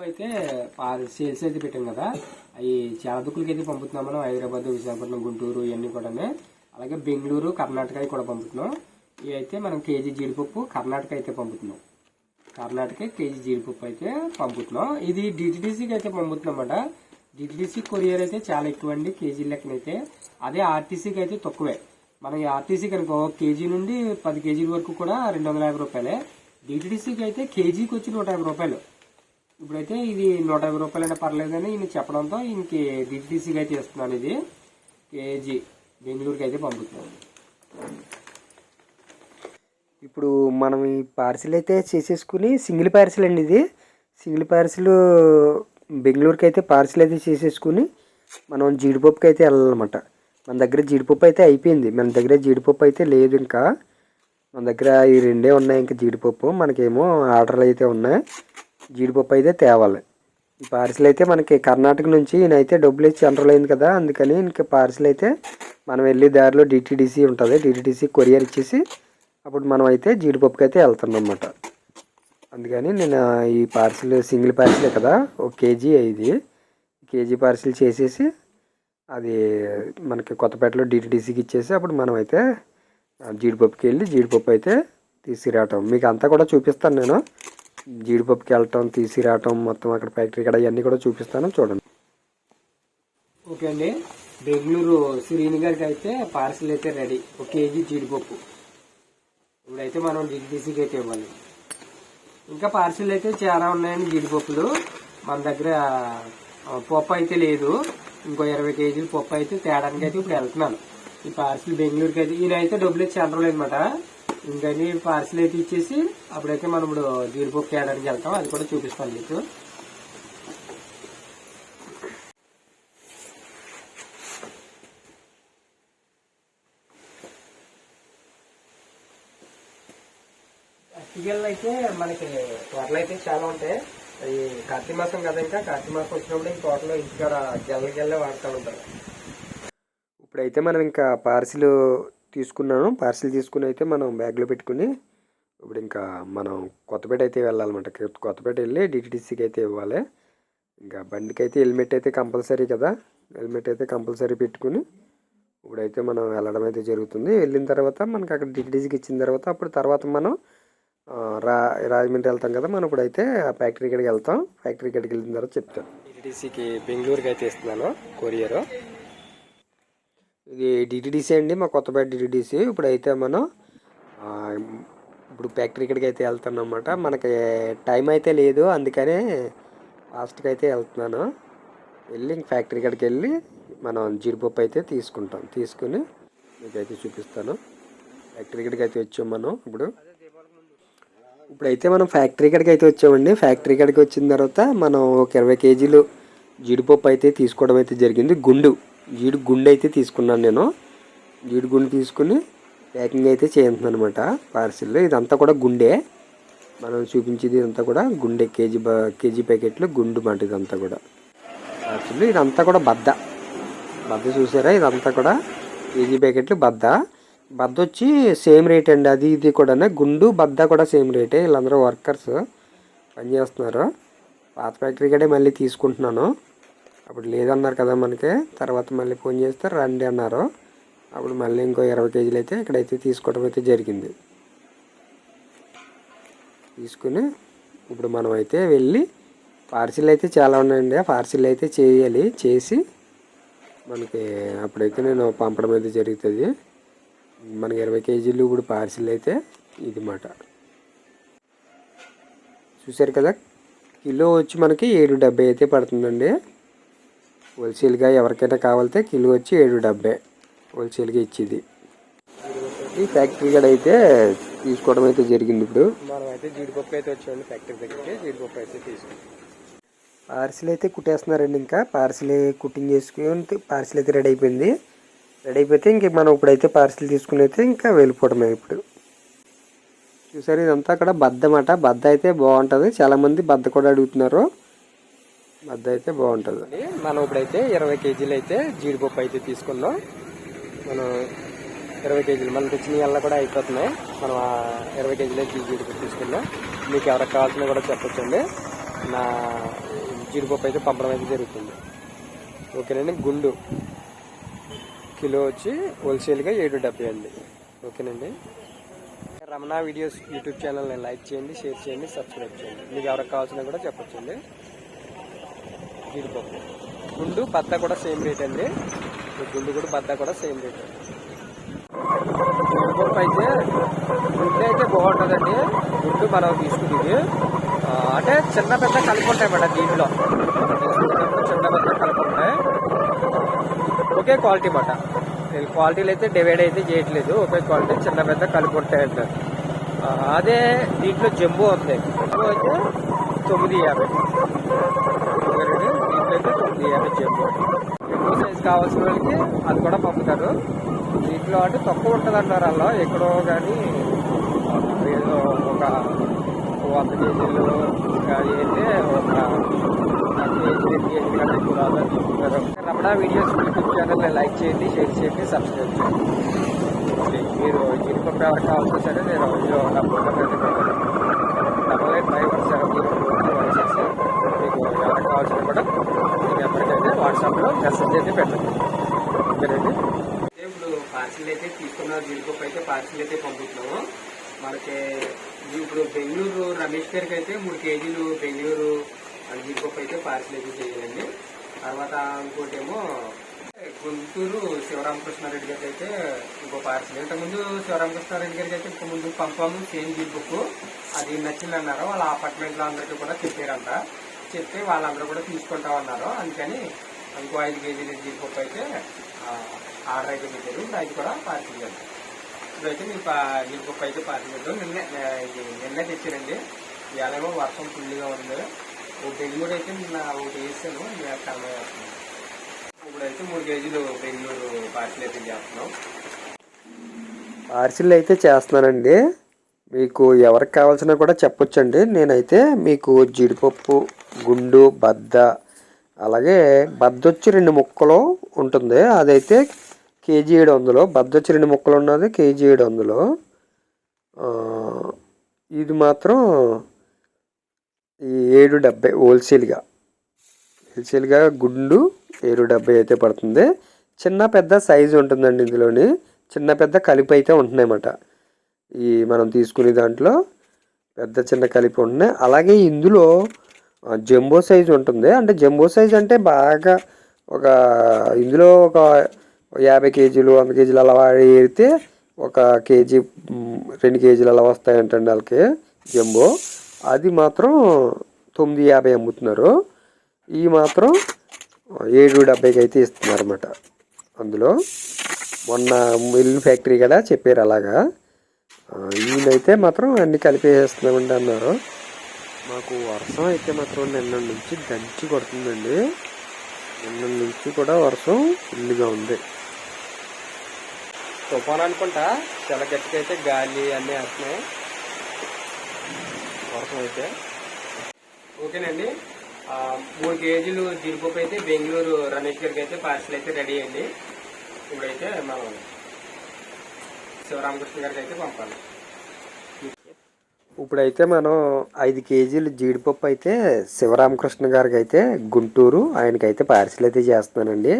జీడిపప్పు అయితే సేల్స్ అయితే పెట్టాం కదా. అవి చాలా దుక్కులకి అయితే పంపుతున్నాం మనం. హైదరాబాద్ విశాఖపట్నం గుంటూరు ఇవన్నీ కూడా అలాగే బెంగళూరు కర్ణాటక కూడా పంపుతున్నాం. ఇవి అయితే మనం కేజీ జీడిపప్పు కర్ణాటక అయితే పంపుతున్నాం. కర్ణాటక కేజీ జీడిపప్పు అయితే పంపుతున్నాం. ఇది డిటిడిసికి అయితే పంపుతున్నాం డిటిడిసి కొరియర్ అయితే చాలా ఎక్కువ అండి కేజీ లెక్కన అయితే అదే ఆర్టీసీకి అయితే తక్కువే. మనం ఈ ఆర్టీసీ కనుక కేజీ నుండి పది కేజీల వరకు కూడా రెండు వందల యాభై రూపాయలే. డిటిడిసికి అయితే కేజీకి వచ్చి నూట యాభై రూపాయలు. ఇప్పుడైతే ఇది నూట యాభై రూపాయలు అంటే పర్లేదని ఈయన చెప్పడంతో ఈయనకి డిటీసీగా అయితే ఇస్తున్నాను ఇది. కేజీ బెంగళూరుకి అయితే పంపుతున్నాను. ఇప్పుడు మనం ఈ పార్సిల్ అయితే చేసేసుకుని సింగిల్ పార్సిల్ అండి ఇది. సింగిల్ పార్సిల్ బెంగళూరుకి అయితే పార్సిల్ అయితే చేసేసుకుని మనం జీడిపప్పుకి అయితే వెళ్ళాలన్నమాట. మన దగ్గర జీడిపప్పు అయితే అయిపోయింది. మన దగ్గర జీడిపప్పు అయితే లేదు ఇంకా. మన దగ్గర ఈ రెండే ఉన్నాయి ఇంకా జీడిపప్పు. మనకేమో ఆర్డర్లు అయితే ఉన్నాయి. జీడిపప్పు అయితే తేవాలి. ఈ పార్సిల్ అయితే మనకి కర్ణాటక నుంచి ఈయనైతే డబ్బులు ఇచ్చి ఎంటర్ అయింది కదా అందుకని ఇంకా పార్సిల్ అయితే మనం వెళ్ళే దారిలో డిటీడీసీ ఉంటుంది. డిటీడీసీ కొరియర్ ఇచ్చేసి అప్పుడు మనం అయితే జీడిపప్పుకి అయితే వెళ్తున్నాం అన్నమాట. అందుకని నేను ఈ పార్సిల్ సింగిల్ పార్సిలే కదా ఒక కేజీ ఇది. కేజీ పార్సిల్ చేసేసి అది మనకి కొత్తపేటలో డిటీడీసీకి ఇచ్చేసి అప్పుడు మనం అయితే జీడిపప్పుకి వెళ్ళి జీడిపప్పు అయితే తీసుకురావటం. మీకు అంతా కూడా చూపిస్తాను నేను. జీడిపప్పుకి వెళ్ళటం తీసిరావటం మొత్తం అక్కడ ఫ్యాక్టరీ ఇక్కడ ఇవన్నీ కూడా చూపిస్తాను. చూడండి. ఓకే అండి. బెంగళూరు శ్రీని గారికి అయితే పార్సిల్ అయితే రెడీ. ఒక కేజీ జీడిపప్పు. ఇప్పుడైతే మనం డిటీసీకి అయితే ఇవ్వాలి. ఇంకా పార్సిల్ అయితే చాలా ఉన్నాయండి జీడిపప్పులు. మన దగ్గర పప్పు అయితే లేదు. ఇంకో ఇరవై కేజీలు పప్పు అయితే తేడానికి అయితే ఇప్పుడు వెళ్తున్నాను. ఈ పార్సిల్ బెంగళూరుకి అయితే ఈయన అయితే డబ్బులు ఇచ్చి అనరు అనమాట ఇంకని పార్సిల్ అయితే ఇచ్చేసి అప్పుడైతే మనం ఇప్పుడు జీడిపప్పు తేడానికి వెళ్తాం. అది కూడా చూపిస్తాను మీకు. అరటిగెళ్ళు అయితే మనకి తోటలు అయితే చాలా ఉంటాయి. అవి కార్తీక మాసం కదా ఇంకా. కార్తీక మాసం వచ్చినప్పుడు ఇంక తోటలో ఇంటికాడ గెల్ల గెల్లే వాడుతూ ఉంటారు. ఇప్పుడైతే మనం ఇంకా పార్సిల్ తీసుకున్నాను. పార్సిల్ తీసుకుని అయితే మనం బ్యాగ్లో పెట్టుకుని ఇప్పుడు ఇంకా మనం కొత్తపేట అయితే వెళ్ళాలన్నమాట. కొత్తపేట వెళ్ళి డిటిడిసికి అయితే ఇవ్వాలి. ఇంకా బండికి అయితే హెల్మెట్ అయితే కంపల్సరీ కదా. హెల్మెట్ అయితే కంపల్సరీ పెట్టుకుని ఇప్పుడైతే మనం వెళ్ళడం అయితే జరుగుతుంది. వెళ్ళిన తర్వాత మనకి అక్కడ డిటిడిసికి ఇచ్చిన తర్వాత అప్పుడు తర్వాత మనం రా రాజమండ్రి వెళ్తాం కదా. మనం ఇప్పుడైతే ఆ ఫ్యాక్టరీ కాడికి వెళ్తాం. ఫ్యాక్టరీ కాడికి వెళ్ళిన తర్వాత చెప్తాను. డిటిడిసికి బెంగళూరుకి అయితే ఇస్తున్నాను కొరియర్. ఇది డిటిడిసి అండి మా కొత్తపేట డిటిడిసి ఇప్పుడైతే మనం ఇప్పుడు ఫ్యాక్టరీ ఇక్కడికి అయితే వెళ్తాను అనమాట మనకి టైం అయితే లేదు అందుకనే ఫాస్ట్గా అయితే వెళ్తున్నాను. వెళ్ళి ఇంక ఫ్యాక్టరీ కాడికి వెళ్ళి మనం జీడిపప్పు అయితే తీసుకుంటాం. తీసుకుని మీకైతే చూపిస్తాను. ఫ్యాక్టరీ కాడికి అయితే వచ్చాం మనం ఇప్పుడు. ఇప్పుడైతే మనం ఫ్యాక్టరీ కాడికి అయితే వచ్చామండి. ఫ్యాక్టరీ కాడికి వచ్చిన తర్వాత మనం ఒక ఇరవై కేజీలు జీడిపప్పు అయితే తీసుకోవడం అయితే జరిగింది. గుండు. జీడి గుండె అయితే తీసుకున్నాను నేను. జీడి గుండె తీసుకుని ప్యాకింగ్ అయితే చేస్తున్నాను అనమాట పార్సిల్ ఇదంతా కూడా గుండె. మనం చూపించేది ఇదంతా కూడా గుండె కేజీ కేజీ ప్యాకెట్లు గుండు మాట ఇదంతా కూడా. పార్సిల్ ఇదంతా కూడా బద్ద. బద్ద చూసారా? ఇదంతా కూడా కేజీ ప్యాకెట్లు బద్ద. బద్ద వచ్చి సేమ్ రేట్ అండి. అది ఇది కూడా గుండు బద్ద కూడా సేమ్ రేటే. వీళ్ళందరూ వర్కర్స్ పనిచేస్తున్నారు పాత ఫ్యాక్టరీ కడే మళ్ళీ తీసుకుంటున్నాను. అప్పుడు లేదన్నారు కదా మనకి. తర్వాత మళ్ళీ ఫోన్ చేస్తే రండి అన్నారు. అప్పుడు మళ్ళీ ఇంకో ఇరవై కేజీలు అయితే ఇక్కడైతే తీసుకోవడం అయితే జరిగింది. తీసుకుని ఇప్పుడు మనం అయితే వెళ్ళి పార్సిల్ అయితే చాలా ఉన్నాయండి. ఆ పార్సిల్ అయితే చేయాలి. చేసి మనకి అప్పుడైతే నేను పంపడం అయితే జరుగుతుంది. మనకి ఇరవై కేజీలు ఇప్పుడు పార్సిల్ అయితే ఇది మాట. చూసారు కదా? కిలో వచ్చి మనకి ఏడు డెబ్బై అయితే పడుతుందండి. హోల్సేల్గా ఎవరికైనా కావాలితే కిలో వచ్చి ఏడు డెబ్బై హోల్సేల్గా ఇచ్చేది. ఈ ఫ్యాక్టరీ కాడ అయితే తీసుకోవడం అయితే జరిగింది ఇప్పుడు. మనం అయితే జీడిపప్పు అయితే వచ్చామండి ఫ్యాక్టరీ దగ్గరికి జీడిపప్పు అయితే తీసుకుంటాం పార్సిల్ అయితే కుట్టేస్తున్నారండి ఇంకా. పార్సిల్ కుట్టింగ్ చేసుకుని పార్సిల్ అయితే రెడీ అయిపోయింది. రెడీ అయిపోతే ఇంక మనం ఇప్పుడైతే పార్సిల్ తీసుకుని అయితే ఇంకా వెళ్ళిపోవడమే ఇప్పుడు. చూసారు ఇదంతా కూడా బద్ద మాట బద్ద అయితే బాగుంటుంది. చాలామంది బద్ద కూడా అడుగుతున్నారు. బద్ద అయితే బాగుంటుంది మనం ఇప్పుడైతే ఇరవై కేజీలు అయితే జీడిపప్పు అయితే తీసుకున్నాం. మనం ఇరవై కేజీలు మనం తెచ్చిన ఎల్ల కూడా అయిపోతున్నాయి. మనం ఇరవై కేజీలు అయితే జీడిపప్పు తీసుకున్నాం. మీకు ఎవరికి కావాల్సిన కూడా చెప్పొచ్చండి. నా జీడిపప్పు అయితే పంపడం అయితే జరుగుతుంది. ఓకేనండి గుండు కిలో వచ్చి హోల్సేల్గా ఏడు డెబ్బై అండి. ఓకేనండి. రమణ వీడియోస్ యూట్యూబ్ ఛానల్ని లైక్ చేయండి షేర్ చేయండి సబ్స్క్రైబ్ చేయండి. మీకు ఎవరికి కావాల్సిన కూడా చెప్పొచ్చండి. జీడిపప్పు. గుండు బద్ద కూడా సేమ్ రేట్ అండి. గుండు కూడా బద్ద కూడా సేమ్ రేట్. జీడిపప్పు అయితే గుండె అయితే బాగుంటుందండి. గుండు మనం తీసుకునేది. అంటే చిన్న పెద్ద కలిపి ఉంటాయి మేడం దీంట్లో. చిన్న పెద్ద కలిపి ఉంటాయి ఒకే క్వాలిటీ మాట. క్వాలిటీలు అయితే డివైడ్ అయితే చేయట్లేదు. ఒకే క్వాలిటీ చిన్న పెద్ద కలిపి ఉంటాయి అంటారు అదే దీంట్లో జంబు ఉంది. జంబు అయితే తొమ్మిది యాభై. ఓకేనండి దీంట్లో అయితే ఎక్కువ సైజ్ కావాల్సిన వాళ్ళకి అది కూడా పంపుతారు. దీంట్లో అంటే తక్కువ ఉంటుంది అంటారు అలా. ఎక్కడో కానీ ఏదో ఒక వంద కేజీలు కానీ అయితే ఒక కేజీ రెండు కేజీలు కన్నా ఎక్కువ రాదని చెప్తున్నారు Ramana videos YouTube channel like చేయండి షేర్ చేయండి సబ్స్క్రైబ్ చేయండి. మీరు జీడిపప్పు ఎవరికి కావాల్సిన సరే నేను ఇందులో నా phone number double eight five one seven zero one six మీకు ఎవరికి కావాల్సిన కూడా వాట్సాప్లో మెసేజ్ అయితే పెట్టండి. ఓకేనండి? ఇప్పుడు పార్సిల్ అయితే తీసుకున్న జీడిపప్పు అయితే పార్సిల్ అయితే పంపుతున్నాము. మనకి ఇప్పుడు బెంగళూరు రమేష్ గారికి అయితే మూడు కేజీలు బెంగళూరు జీడిపప్పు అయితే పార్సిల్ అయితే చేయాలండి. తర్వాత ఇంకోటేమో గుంటూరు శివరామకృష్ణారెడ్డి గారికి అయితే ఇంకో పార్సిల్. ఇంతకుముందు శివరామకృష్ణారెడ్డి గారికి అయితే ఇంత ముందు పంపాము సేమ్ బుక్. అది నచ్చింది అన్నారు. వాళ్ళ అపార్ట్మెంట్లో అందరికీ కూడా చెప్పారంట. చెప్తే వాళ్ళందరూ కూడా తీసుకుంటామన్నారు. అందుకని ఇంకో ఐదు కేజీలు జీడిపప్పు అయితే ఆర్డర్ అయితే పెట్టారు. ఇప్పుడు అది కూడా పార్సిల్ చేద్దాం ఇప్పుడైతే మీ పా- జీడిపప్పు అయితే పార్సిల్ చేద్దాం. నిన్న ఇది నిన్నే తెచ్చారండి. ఎలాగో వర్షం ఫుల్గా ఉంది. ఒక బెంగళూరు అయితే నిన్న ఒకటి వేసాను. కర్మ చేస్తున్నాను ఇప్పుడైతే మూడు కేజీలు బెంగళూరు పార్సిల్ అయితే చేస్తున్నాం. పార్సిల్ అయితే చేస్తున్నానండి. మీకు ఎవరికి కావాల్సిన కూడా చెప్పొచ్చండి. నేనైతే మీకు జీడిపప్పు గుండు బద్ద అలాగే బద్దొచ్చి రెండు ముక్కలు ఉంటుంది. అదైతే కేజీ ఏడు వందలు. బద్దొచ్చి రెండు ముక్కలు ఉన్నది కేజీ ఏడు వందలు. ఇది మాత్రం ఈ ఏడు డెబ్బై హోల్సేల్గా. హోల్సేల్గా గుండు ఏడు డెబ్బై అయితే పడుతుంది. చిన్న పెద్ద సైజు ఉంటుందండి ఇందులోని. చిన్న పెద్ద కలిపి అయితే ఉంటున్నాయన్నమాట. ఈ మనం తీసుకునే దాంట్లో పెద్ద చిన్న కలిపి ఉంటున్నాయి. అలాగే ఇందులో జంబో సైజ్ ఉంటుంది. అంటే జంబో సైజ్ అంటే బాగా ఒక ఇందులో ఒక యాభై కేజీలు వంద కేజీలు అలా వేరితే ఒక కేజీ రెండు కేజీలు అలా వస్తాయంటండి వాళ్ళకి జంబో. అది మాత్రం తొమ్మిది యాభై అమ్ముతున్నారు. ఈ మాత్రం ఏడు డెబ్బైకి అయితే ఇస్తున్నారు అనమాట అందులో. మొన్న మిల్ ఫ్యాక్టరీ కదా చెప్పారు అలాగా. ఈయనైతే మాత్రం అన్ని కలిపేసేస్తున్నామండి అన్నారు. మాకు వర్షం అయితే మాత్రం నిన్న నుంచి దంచి కొడుతుందండి. నిన్న నుంచి కూడా వర్షం ఫుల్గా ఉంది. తుఫాన్ అనుకుంటా? చాలా గట్టిగా అయితే గాలి అన్నీ వస్తున్నాయి. వర్షం అయితే. ఓకేనండి. మూడు కేజీలు జీడిపప్పు అయితే బెంగళూరు రమేష్ గారికి అయితే పార్సల్ అయితే రెడీ అయింది ఇప్పుడైతే మనం శివరామకృష్ణ గారికి అయితే పంపాలి. ఇప్పుడైతే మనం ఐదు కేజీలు జీడిపప్పు అయితే శివరామకృష్ణ గారికి అయితే గుంటూరు ఆయనకైతే పార్సిల్ అయితే చేస్తున్నానండి.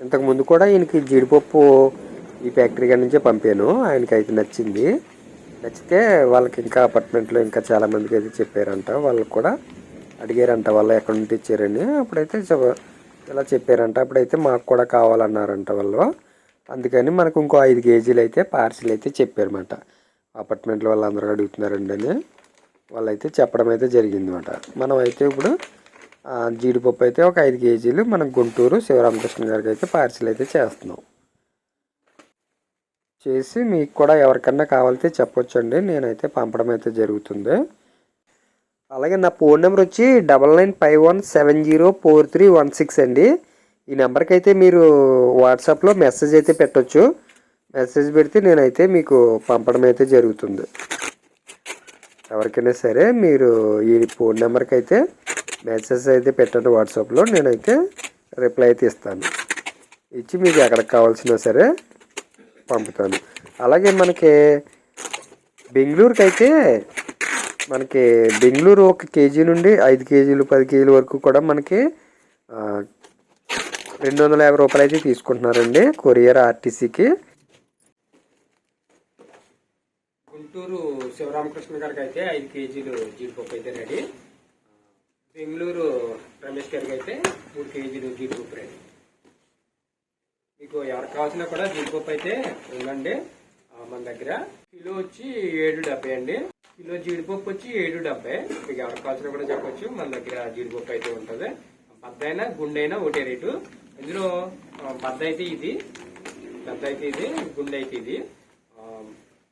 ఇంతకుముందు కూడా ఈయనకి జీడిపప్పు ఈ ఫ్యాక్టరీ కాడి నుంచే పంపాను. ఆయనకి అయితే నచ్చింది. నచ్చితే వాళ్ళకి ఇంకా అపార్ట్మెంట్లో ఇంకా చాలామందికి అయితే చెప్పారంట. వాళ్ళకి కూడా అడిగారంట వాళ్ళు ఎక్కడి నుండి ఇచ్చారని అప్పుడైతే ఇలా చెప్పారంట. అప్పుడైతే మాకు కూడా కావాలన్నారంట వాళ్ళు. అందుకని మనకు ఇంకో ఐదు కేజీలు అయితే పార్సిల్ అయితే చెప్పారన్నమాట. అపార్ట్మెంట్లో వాళ్ళందరూ అడుగుతున్నారండి అని వాళ్ళైతే చెప్పడం అయితే జరిగిందన్నమాట. మనమైతే మనం అయితే ఇప్పుడు జీడిపప్పు అయితే ఒక ఐదు కేజీలు మనం గుంటూరు శివరామకృష్ణ గారికి అయితే పార్సిల్ అయితే చేస్తున్నాం. చేసి మీకు కూడా ఎవరికన్నా కావాలితే చెప్పొచ్చండి నేనైతే పంపడం అయితే జరుగుతుంది. అలాగే నా ఫోన్ నెంబర్ వచ్చి double nine five one seven zero four three one six అండి. ఈ నెంబర్కి అయితే మీరు వాట్సాప్లో మెసేజ్ అయితే పెట్టొచ్చు. మెసేజ్ పెడితే నేనైతే మీకు పంపడం అయితే జరుగుతుంది. ఎవరికైనా సరే మీరు ఈ ఫోన్ నెంబర్కి అయితే మెసేజ్ అయితే పెట్టండి వాట్సాప్లో నేనైతే రిప్లై అయితే ఇస్తాను. ఇచ్చి మీకు ఎక్కడికి కావాల్సినా సరే పంపుతాను. అలాగే మనకి బెంగళూరుకి అయితే మనకి బెంగళూరు ఒక కేజీ నుండి ఐదు కేజీలు పది కేజీల వరకు కూడా మనకి రెండు వందల యాభై రూపాయలు అయితే తీసుకుంటున్నారండి కొరియర్ ఆర్టీసీకి. గుంటూరు శివరామకృష్ణ గారికి అయితే ఐదు కేజీలు జీడిపప్పు అయితే రెడీ. బెంగళూరు రమేష్ గారికి అయితే మూడు కేజీలు జీడిపప్పు రెడీ. మీకు ఎవరికి కావాల్సిన కూడా జీడిపప్పు అయితే ఉందండి మన దగ్గర. కిలో వచ్చి ఏడు డెబ్బై అండి. కిలో జీడిపప్పు వచ్చి ఏడు డెబ్బై. మీకు ఎవరికి కావాల్సిన కూడా చెప్పొచ్చు మన దగ్గర జీడిపప్పు అయితే ఉంటుంది. బద్దైనా గుండైనా ఒకటే రేటు. ఇందులో ఆ, బద్ద అయితే ఇది పెద్ద అయితే ఇది గుండె అయితే ఇది.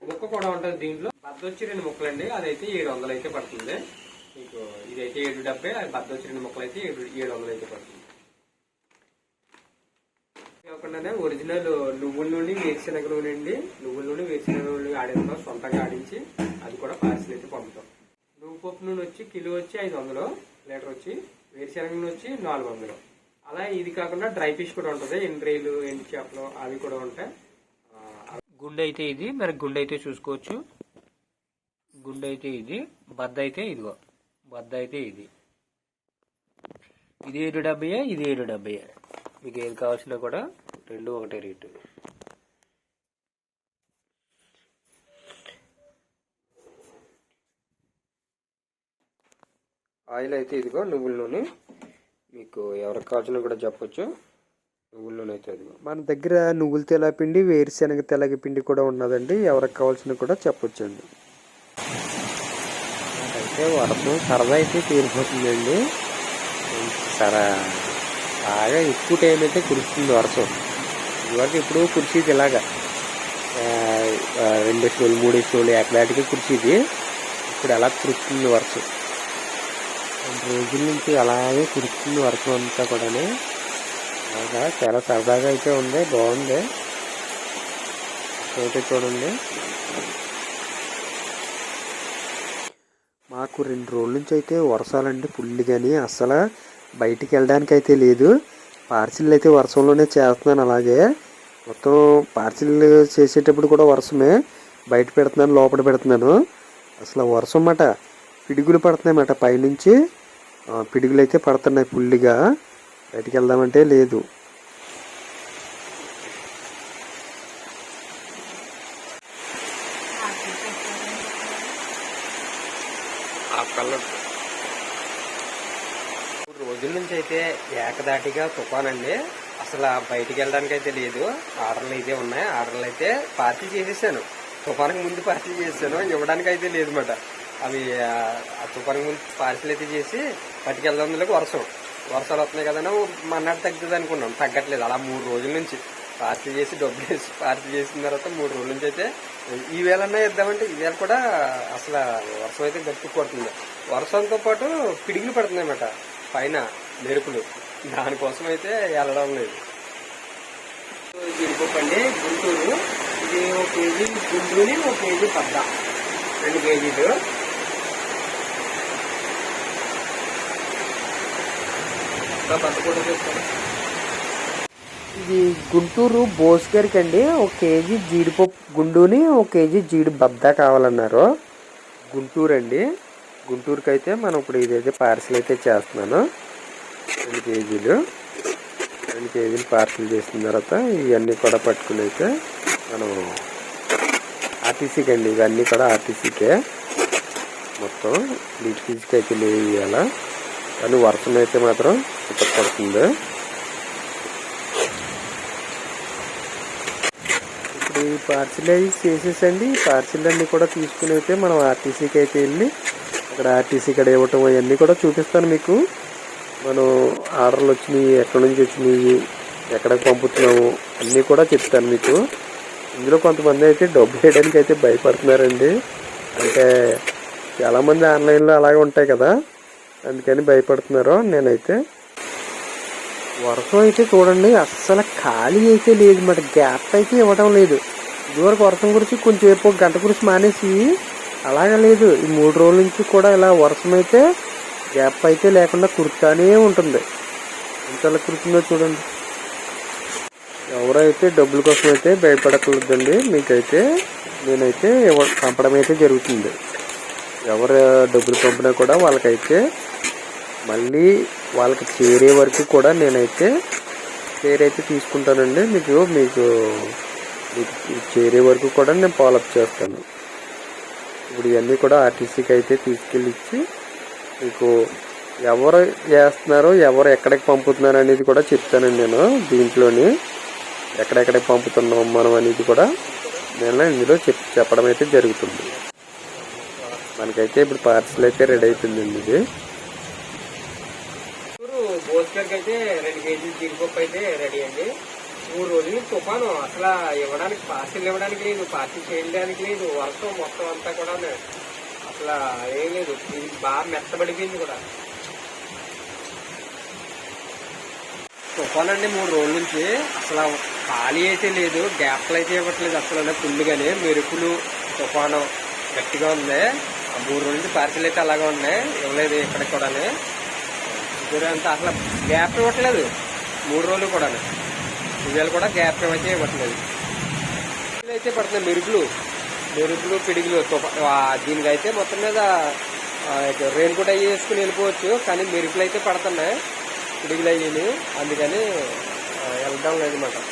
ముక్క కూడా ఉంటుంది దీంట్లో. బద్దొచ్చి రెండు ముక్కలండి అదైతే ఏడు వందలు అయితే పడుతుంది. మీకు ఇదైతే ఏడు డెబ్బై అది బద్దొచ్చి రెండు ముక్కలు అయితే ఏడు ఏడు వందలు అయితే పడుతుంది. కాకుండానే ఒరిజినల్ నువ్వుల నూనె వేరుశనగ నూనె అండి. నువ్వుల నూనె వేరుశనగ నూనె ఆడిస్తాం సొంతంగా ఆడించి అది కూడా పార్సిల్ అయితే పంపుతాం. నువ్వు పప్పు నూనె వచ్చి కిలో వచ్చి ఐదు వందలు లీటర్ వచ్చి వేరుశనగ నూనె వచ్చి నాలుగు వందలు అలా ఇది కాకుండా డ్రై ఫిష్ కూడా ఉంటుంది ఎండ్రీలు ఎండి చేపలు అవి కూడా ఉంటాయి. గుండె అయితే ఇది మరి గుండె అయితే చూసుకోవచ్చు. గుండె అయితే ఇది బద్ద అయితే ఇదిగో బద్ద అయితే ఇది. ఇది ఏడు డెబ్బై ఇది ఏడు డెబ్బై మీకు ఏది కావాల్సినా కూడా రెండు ఒకటే రేటు ఆయిల్ అయితే ఇదిగో నువ్వుల నూనె. మీకు ఎవరికి కావాల్సిన కూడా చెప్పొచ్చు. మన దగ్గర నువ్వుల తెల్ల పిండి వేరుశనగ తెల్లగ పిండి కూడా ఉన్నదండి. ఎవరికి కావాల్సిన కూడా చెప్పొచ్చండి. అయితే వర్షం సరదా అయితే తీరిపోతుందండి. సరే బాగా ఎక్కువ టైం అయితే కురుస్తుంది వర్షం ఇదివరకు ఇప్పుడు కురిసేది ఇలాగా. రెండు స్టోలు మూడు స్టోలు ఏకదాటిగా కురిసేది. ఇప్పుడు ఎలా కురుస్తుంది వర్షం రోజుల నుంచి అలాగే కురుస్తుంది వర్షం అంతా కూడాను. బాగా చాలా సరదాగా అయితే ఉంది బాగుంది. చోటు చూడండి. మాకు రెండు రోజుల నుంచి అయితే వర్షాలండి ఫుల్ కానీ అస్సలు బయటికి వెళ్ళడానికి అయితే లేదు. పార్సిల్ అయితే వర్షంలోనే చేస్తున్నాను అలాగే. మొత్తం పార్సిల్ చేసేటప్పుడు కూడా వర్షమే బయట పెడుతున్నాను లోపల పెడుతున్నాను. అసలు వర్షం మాట పిడుగులు పడుతున్నాయి అన్నమాట పైనుంచి పిడుగులు అయితే పడుతున్నాయి ఫుల్గా బయటికి వెళ్దామంటే లేదు. ఆ మూడు రోజుల నుంచి అయితే ఏకదాటిగా తుఫానండి. అసలు బయటికి వెళ్ళడానికి అయితే లేదు. ఆర్డర్లు అయితే ఉన్నాయి. ఆర్డర్లు అయితే పార్టీ చేసేసాను. తుఫానికి ముందు పార్సిల్ చేసేసాను. ఇవ్వడానికి అయితే లేదు అవి ఆ, తుఫానికి ముందు పార్సిల్ అయితే చేసి పట్టుకెళ్దాం వర్షం వర్షాలు వస్తున్నాయి కదా మన్నాడు తగ్గుతుంది అనుకున్నాం. తగ్గట్లేదు. అలా మూడు రోజుల నుంచి పార్టీ చేసి డబ్బులు వేసి పార్టీ చేసిన తర్వాత మూడు రోజుల నుంచి అయితే ఈ వేళన్నా ఇద్దామంటే ఈవేళ వేళ కూడా అసలు వర్షం అయితే గట్టి కొడుతుంది. వర్షంతో పాటు పిడుగులు పడుతున్నాయి అన్నమాట. పైన మెరుపులు. దానికోసం అయితే వెళ్ళడం లేదు. జీడిపప్పు గుంటూరు. ఇది ఒక కేజీ గుంటూరుని ఒక కేజీ పద్ద. రెండు కేజీలు ఇంకా పద్ద కూడా తీసుకోండి ఇది గుంటూరు బోస్ గారికి అండి. ఒక కేజీ జీడిపప్పు గుండుని ఒక కేజీ జీడి బద్ద కావాలన్నారు. గుంటూరు అండి. గుంటూరుకి అయితే మనం ఇప్పుడు ఇదైతే పార్సిల్ అయితే చేస్తున్నాను. రెండు కేజీలు. రెండు కేజీలు పార్సిల్ చేసిన తర్వాత ఇవన్నీ కూడా పట్టుకుని అయితే మనం ఆర్టీసీకి అండి. ఇవన్నీ కూడా ఆర్టీసీకే. మొత్తం నీటి ఫీజుకి అయితే లేవు ఇవాళ. కానీ వర్షం అయితే మాత్రం ఇక్కడ పడుతుంది ఇప్పుడు ఈ పార్సిల్ అవి చేసేసండి. పార్సిల్ అన్ని కూడా తీసుకుని అయితే మనం ఆర్టీసీకి అయితే వెళ్ళి అక్కడ ఆర్టీసీ ఇక్కడ ఇవ్వటం అవన్నీ కూడా చూపిస్తాను మీకు. మనం ఆర్డర్లు వచ్చినాయి ఎక్కడి నుంచి వచ్చినాయి ఎక్కడికి పంపుతున్నాము అన్నీ కూడా చెప్తాను మీకు. ఇందులో కొంతమంది అయితే డబ్బు వేయడానికి అయితే భయపడుతున్నారండి. అంటే చాలామంది ఆన్లైన్లో అలాగే ఉంటాయి కదా. అందుకని భయపడుతున్నారు నేనైతే. వర్షం అయితే చూడండి అస్సలు ఖాళీ అయితే లేదు మరి గ్యాప్ అయితే ఇవ్వడం లేదు. ఇదివరకు వర్షం గురించి కొంచెంసేపు గంట గురించి మానేసి అలాగే లేదు. ఈ మూడు రోజుల నుంచి కూడా ఇలా వర్షం అయితే గ్యాప్ అయితే లేకుండా కురుతానే ఉంటుంది. ఎంత కురుతుందో చూడండి. ఎవరైతే డబ్బుల కోసం అయితే భయపడకూడదండి మీకైతే నేనైతే ఇవ్వ పంపడం అయితే జరుగుతుంది. ఎవరు డబ్బులు పంపినా కూడా వాళ్ళకైతే మళ్ళీ వాళ్ళకి చేరే వరకు కూడా నేనైతే పేరైతే అయితే తీసుకుంటానండి. మీకు మీకు మీకు చేరే వరకు కూడా నేను ఫాలోఅప్ చేస్తాను. ఇప్పుడు ఇవన్నీ కూడా ఆర్టీసీకి అయితే తీసుకెళ్ళి ఇచ్చి మీకు ఎవరు చేస్తున్నారో ఎవరు ఎక్కడికి పంపుతున్నారు అనేది కూడా చెప్తానండి నేను దీంట్లోని. ఎక్కడెక్కడికి పంపుతున్నాం మనం అనేది కూడా నేను ఇందులో చెప్ చెప్పడం అయితే జరుగుతుంది. మనకైతే ఇప్పుడు పార్సల్ అయితే రెడీ అయిపోయిందండి ఇది. ఊరు అయితే రెండు కేజీలు జీడిపప్పు అయితే రెడీ అండి. మూడు రోజులు తుఫాను. అసలు ఇవ్వడానికి పార్సిల్ ఇవ్వడానికి లేదు పార్సిల్ చేయడానికి లేదు. వర్షం మొత్తం అంతా కూడా అసలు ఏం లేదు. ఇది బాగా మెత్తబడిపోయింది కూడా. తుఫాన్ అండి మూడు రోజుల నుంచి. అసలు ఖాళీ అయితే లేదు. గ్యాప్లు అయితే ఇవ్వట్లేదు అసలు. ఫుల్గానే మెరుపులు తుఫాను గట్టిగా ఉంది. మూడు రోజుల నుంచి పార్సిల్ అయితే అలాగే ఉన్నాయి. ఇవ్వలేదు ఇక్కడికి కూడా అంతా అసలు గ్యాప్ ఇవ్వట్లేదు. మూడు రోజులు కూడా ఇవాళ కూడా గ్యాప్ అయితే ఇవ్వట్లేదు. అయితే పడుతున్నాయి. మెరుపులు. మెరుపులు పిడుగులు దీనికైతే మొత్తం మీద రెయిన్ కోట్ అయ్యి వేసుకుని వెళ్ళిపోవచ్చు. కానీ మెరుపులు అయితే పడుతున్నాయి. పిడుగులు అయ్యి అందుకని వెళ్దాం వెళ్ళడం లేదు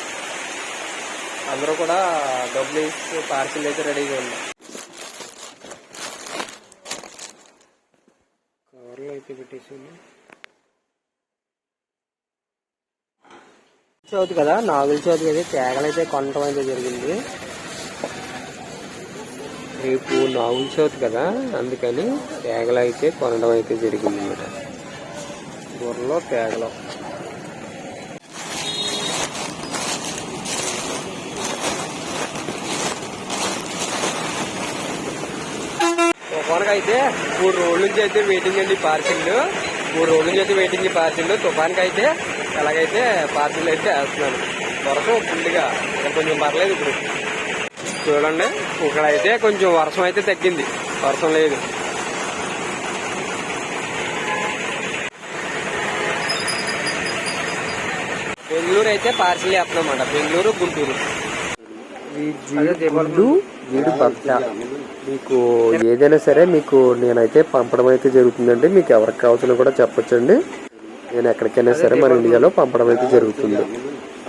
అందరూ కూడా డబ్బులు ఇచ్చి పార్సిల్ అయితే రెడీగా ఉన్నాయి చేసింది అయితే చవితి కదా నాగుల చవితి అయితే తేగలైతే కొనటం అయితే జరిగింది. రేపు నాగుల చవితి కదా అందుకని తేగలు అయితే కొనడం అయితే జరిగింది అన్నమాట బుర్రలో తేగలో. మామూలుగా అయితే మూడు రోజుల నుంచి అయితే వెయిటింగ్ అండి పార్సిల్ మూడు రోజుల నుంచి అయితే వెయిటింగ్ పార్సిల్ తుఫాన్కి అయితే ఎలాగైతే పార్సిల్ అయితే వేస్తున్నాను. వరకు ఫుల్గా కొంచెం పర్లేదు ఇప్పుడు. చూడండి ఇక్కడ అయితే కొంచెం వర్షం అయితే తగ్గింది. వర్షం లేదు. బెంగళూరు అయితే పార్సిల్ వేస్తున్నాం బెంగళూరు గుంటూరు. బట్ట మీకు ఏదైనా సరే మీకు నేనైతే పంపడం అయితే జరుగుతుందండి. మీకు ఎవరికి కావాల్సిన కూడా చెప్పొచ్చండి. నేను ఎక్కడికైనా సరే మన ఇండియాలో పంపడం అయితే జరుగుతుంది.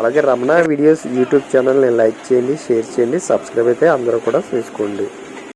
అలాగే రమణ వీడియోస్ యూట్యూబ్ ఛానల్ని లైక్ చేయండి షేర్ చేయండి సబ్స్క్రైబ్ అయితే అందరూ కూడా చేసుకోండి.